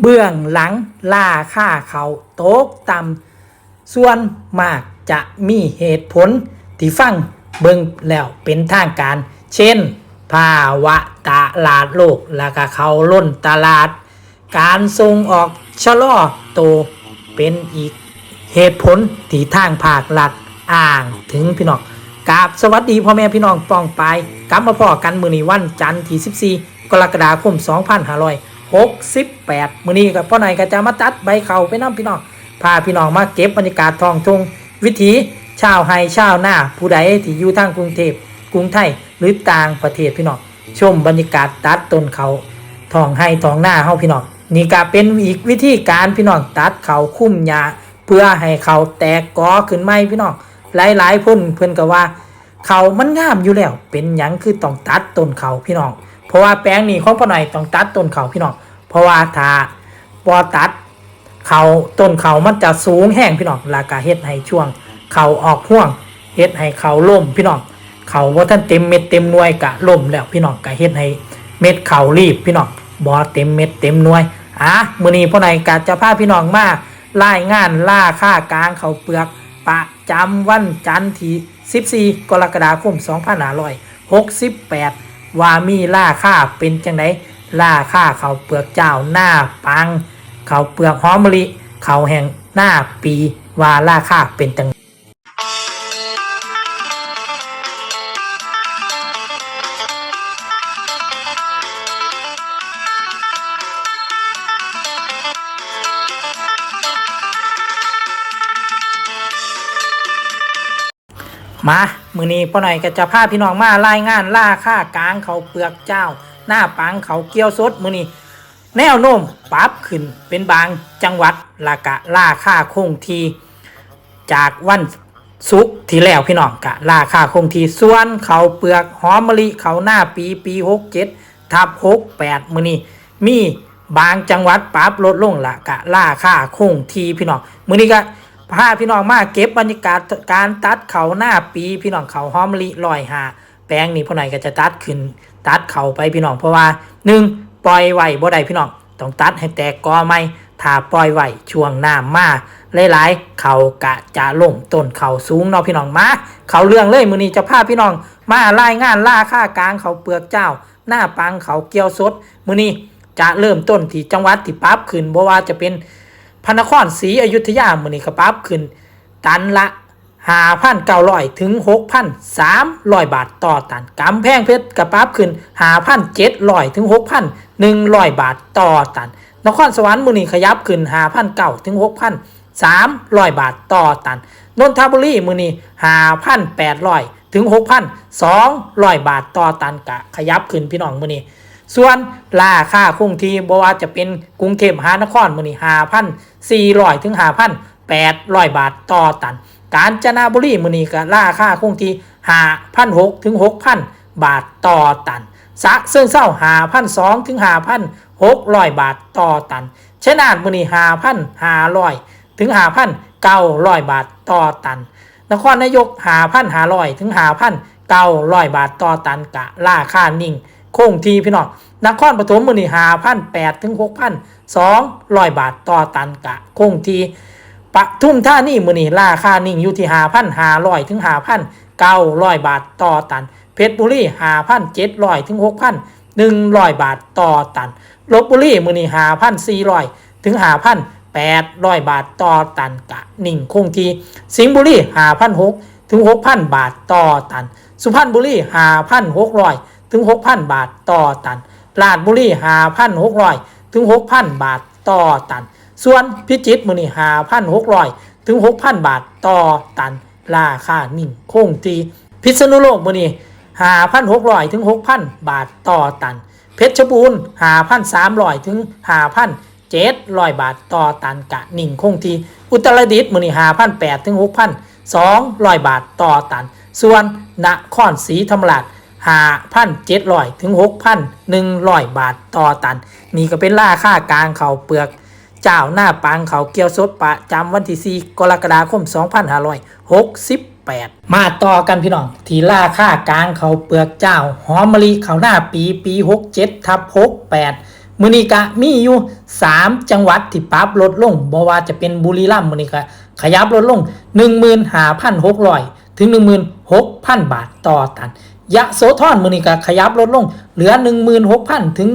เบื้องหลังล่าค่าเขาโตกต่ำส่วนมากจะมีเหตุผลที่ฟังเบิ่งแล้วเป็นทางการ เช่น ภาวะตลาดโลกแล้วก็เขาล้นตลาด การส่งออกชะลอโตเป็นอีกเหตุผลที่ทางภาคหลักอ้างถึงพี่น้องกราบสวัสดีพ่อแม่พี่น้องป้องไปกลับมาพอกันมือนีวันจันทร์ที่ 14 กรกฎาคม 68มือนี้กับพ่อหน่อยก็จะมาตัดใบเขาไปน้ำพี่น้องพาพี่น้องมาเก็บบรรยากาศทองทงวิถีชาวไฮชาวหน้าผู้ใดที่อยู่ทางกรุงเทพกรุงไทยหรือต่างประเทศพี่น้องชมบรรยากาศตัดต้นเขาทองไฮทองหน้าเฮาพี่น้องนี่ก็เป็นอีกวิธีการพี่น้องตัดเขาคุ้มหญ้าเพื่อให้เขาแตกกอขึ้นไหมพี่น้องหลายๆพ่นเพื่อนก็ว่า เขามันงามอยู่แล้วเป็นหยังคือต้องตัดต้นเขาพี่น้อง เพราะว่าแปลงนี้ของพ่อหน่อยต้องตัดต้นเขาพี่น้อง เพราะว่าถ้าพอตัดเขาต้นเขามันจะสูงแห้งพี่น้องราคาเฮ็ดให้ช่วง เขาออกห่วงเฮ็ดให้เขาล่มพี่น้องเขาว่าท่านเต็มเม็ดเต็มหน่วยกะล่มแล้วพี่น้องกะเฮ็ดให้เม็ดเขารีบพี่น้องบ่เต็มเม็ดเต็มหน่วยอะมื้อนี้พ่อหน่อยกะจะพาพี่น้องมารายงานล่าค่ากลางเขาเปลือกประจำวันจันทร์ที่ 14 กรกฎาคม 2568 ว่ามีล่าค่าเป็นจังไดล่าค่าเขาเปลือกเจ้าหน้าปัง เขาเปลือกหอมมะลิเขาแห่งหน้าปีว่าราคาเป็นจังมา มือนี้พ่อหน่อยก็จะพาพี่น้องมารายงานล่าค่ากลางเขาเปลือกเจ้า หน้าปังเขาเกี้ยวสดมือนี้แนวโน้มปรับขึ้นเป็นบางจังหวัดลากะล่าค่าคงทีจากวันศุกที่แล้วพี่น้องกะราคาคงที่ส่วนเขาเปลือกหอมมะลิเขาหน้าปีปีหกเจ็ดทับหกแปดมือนี้มีบางจังหวัดปรับลดลงละกะราคาคงทีพี่น้องมือนี้ก็ พาพี่น้องมาเก็บบรรยากาศการตัดเขาหน้าปีพี่น้องเขาหอมลิลอยหาแปลงนี้พ่อหน่อยก็จะตัดขึ้น ตัดเขาไปพี่น้องเพราะว่าหนึ่งปล่อยไหวบ่ได้พี่น้องต้องตัดให้แตกกอไหมถ้าปล่อยไหวช่วงหน้ำมาหลายๆเขากะจะล่มต้นเขาสูงเนาะพี่น้องมาเขาเรื่องเลยมือนี้จะพาพี่น้องมารายงานล่าค่ากลางเขาเปลือกเจ้า หน้าปังเขาเกียวสดมือนี้จะเริ่มต้นที่จังหวัดที่ปรับขึ้นบ่ว่าจะเป็น พระนครศรีอยุธยามือนี้ก็ปรับขึ้น ตันละหาพันเก้าร้อยถึงหกพันสามร้อยบาทต่อตันกำแพงเพชรกระปับขึ้นหาพันเจ็ดร้อยถึงหกพันหนึ่งร้อยบาทต่อตัน นครสวรรค์มือนีขยับขึ้นหาพันเก้าถึงหกพันสามร้อยบาทต่อตัน นนทบุรีมือนีหาพันแปดร้อยถึงหกพันสองร้อยบาทต่อตันกะขยับขึ้นพี่น้องมือนี ส่วนราคาคงที่บ่ว่าจะเป็นกรุงเทพมหานครมือนีหาพันสี่ร้อยถึงหาพันแปดร้อยบาทต่อตัน กาญจนบุรีมือนี้ก็ราคาคงที่หาพันหกถึงหกพันบาทต่อตันสะเสื่องเศร้าหาพันสองถึงหาพันหกร้อยบาทต่อตันชนาทมือนี้หาพันหาร้อยถึงหาพันเก้าร้อยบาทต่อตัน นครนายกหาพันหาร้อยถึงหาพันเก้าร้อยบาทต่อตันกะราคานิ่ง คงทีพี่น้องนครปฐมมือนี้หาพันแปดถึงหกพันสองร้อยบาทต่อตันกะคงที่ปทุมท่านี่มือนี่ราคานิ่งอยู่ที่หาพันหาร้อยถึงหาพันเก้าร้อยบาทต่อตัน เพชรบุรีหาพันเจ็ดร้อยถึงหกพันหนึ่งร้อยบาทต่อตันลบบุรีมือนี่หาพันสี่ร้อยถึงหาพันแปดร้อยบาทต่อตันกะนิ่งคงที สิงห์บุรีหาพันหกถึงหกพันบาทต่อตัน สุพรรณบุรีหาพันหกร้อย ถึงหกพันบาทต่อตันราชบุรีหาพันหกร้อยถึงหกพันบาทต่อตัน ส่วนพิจิตรมือนี่หาพันหกร้อยถึงหกพันบาทต่อตัน ราคานิ่งคงทีพิษณุโลกมือนี่หาพันหกร้อยถึงหกพันบาทต่อตัน เพชรบูรณ์หาพันสามร้อยถึงหาพันเจ็ดร้อยบาทต่อตันกะนิ่งคงที อุตรดิตถ์มือนี่หาพันแปดถึงหกพันสองร้อยบาทต่อตัน ส่วนนครศรีธรรมราช หาพันเจ็ดร้อยถึงหกพันหนึ่งร้อยบาทต่อตัน นี่ก็เป็นราคากลางเขาเปลือก เจ้าหน้าปังเขาเกี่ยวสดประจำวันที่4กรกฎาคม 2568 มาต่อกันพี่น้อง ที่ราคากลางเขาเปลือกเจ้า หอมมะลิเขาหน้าปีปี 67ทับ68มือนี้ก็มีอยู่ 3 จังหวัดที่ปรับลดลงบ่ว่าจะเป็นบุรีรัมย์มือนี้ก็ขยับลดลง 15,600 ถึง 16,000 บาทต่อตัน ยะโสธรมือนี้ก็ขยับลดลง เหลือ 16,000 ถึง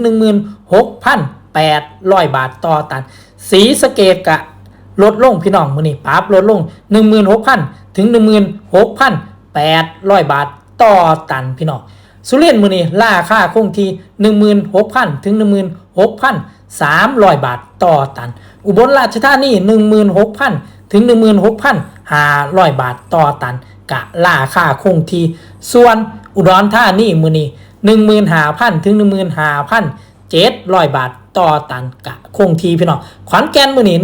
16,800 บาทต่อตันศรีสเกษก็ลดลงพี่น้องมือนี้ปรับลดลง 16,000 ถึง 16,800 บาทต่อตันพี่น้องสุรินมือนี้ราคาคงที่ 16,000 ถึง 16,300 บาทต่อตัน อุบลราชธานี 16,000 ถึง 16,500 บาทต่อตัน กะราค่าคงที่ส่วนอุดรธานีมือนี้15,000ถึง15,700บาทต่อตันกะคงทีพี่น้องขอนแก่นมือนี้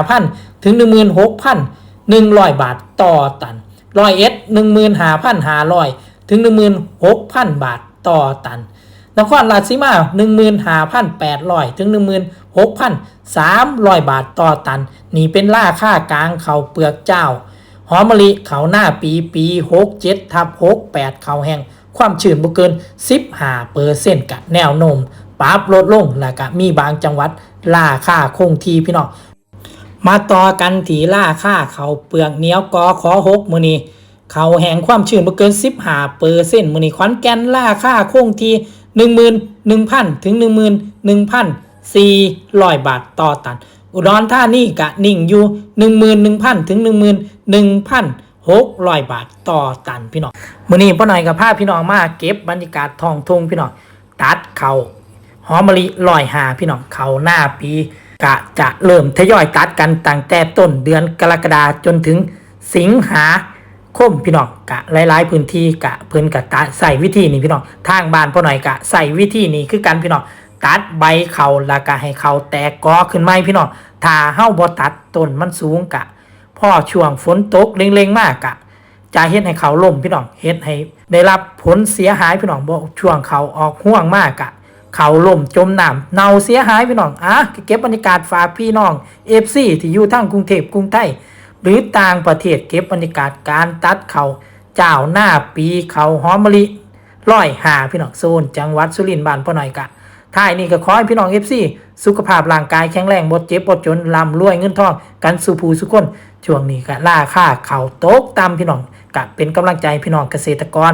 15,000ถึง16,100บาทต่อตันร้อยเอ็ด15,500ถึง16,000บาทต่อตันนครราชสีมา15,800ถึง16,300บาทต่อตันนี่เป็นราคากลางเขาเปลือกเจ้า หอมมะลิเขาหน้าปีปี67ทับ68เขาแห้งความชื้นบ่เกิน 15เปอร์เซ็นต์กะแนวโน้มปรับลดลงแล้วก็มีบางจังหวัดราค่าคงทีพี่น้องมาต่อกันที่าคาเขาเปลือกเนียวกอขอหกมือนี้เขาแห่งความชื้นบ่เกิน 15เปอร์เซ็นต์มือนี้ขอนแก่นราค่าคงที่11,000ถึง11,400 บาทต่อตัน อุดรธานีกะนิ่งอยู่ 11,000 ถึง 11,600 บาทต่อตันพี่น้องมื้อนี้พ่อหน่อยกับพาพี่น้องมาเก็บบรรยากาศท้องทุ่งพี่น้องตัดเขาหอมมะลิลอยหาพี่น้องเขาหน้าปี กะจะเริ่มทยอยตัดกันตั้งแต่ต้นเดือนกรกฎาจนถึงสิงหาคมพี่น้องกะหลายๆพื้นที่กะเพิ่นกะตัดใส่วิธีนี้พี่น้องทางบ้านพ่อหน่อยกะใส่วิธีนี้คือกันพี่น้อง ตัดใบเขาแล้วก็ให้เขาแตกกอขึ้นไหมพี่น้องถ้าเฮาบ่ตัดต้นมันสูงกะพ่อช่วงฝนตกเล็งๆมากกะจะเฮ็ดให้เขาล่มพี่น้องเฮ็ดให้ ได้รับผลเสียหายพี่น้องบ่ช่วงเขาออกห่วงมากกะเขาล่มจมน้ำเน่าเสียหายพี่น้องอะเก็บบรรยากาศฝากพี่น้อง FC ที่อยู่ทั้งกรุงเทพกรุงไทยหรือต่างประเทศเก็บบรรยากาศการตัดเขาเจ้าหน้าปีเขาหอมมะลิร้อยหาพี่น้องโซนจังหวัดสุรินทร์บ้านพ่อหน่อยกะ ท้ายนี้ก็ขอให้พี่น้อง FC สุขภาพร่างกายแข็งแรงบ่เจ็บบ่จนร่ำรวยเงินทองกันสู่ผู้สุขคนช่วงนี้ก็ราค่าเขาตกต่ำพี่น้องกะเป็นกำลังใจพี่น้องเกษตรกร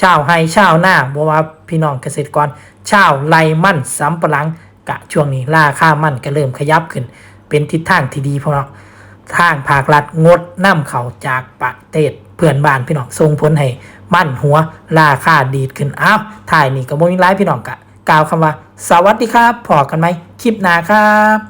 ชาวไฮชาวหน้าบ่ว่าพี่น้องเกษตรกรชาวไรมั่นสำปะหลังกะช่วงนี้ราค่ามั่นก็เริ่มขยับขึ้น เป็นทิศทางที่ดีพี่น้องทางภาครัฐงดนำเขาจากประเทศเพื่อนบ้านพี่น้องส่งผลให้มั่นหัวราคาดีดขึ้นอ้าวถ่ายนี่ก็บ่มีหลายพี่น้องกะ กล่าวคำว่า สวัสดีครับพอกันไหมคลิปหน้าครับ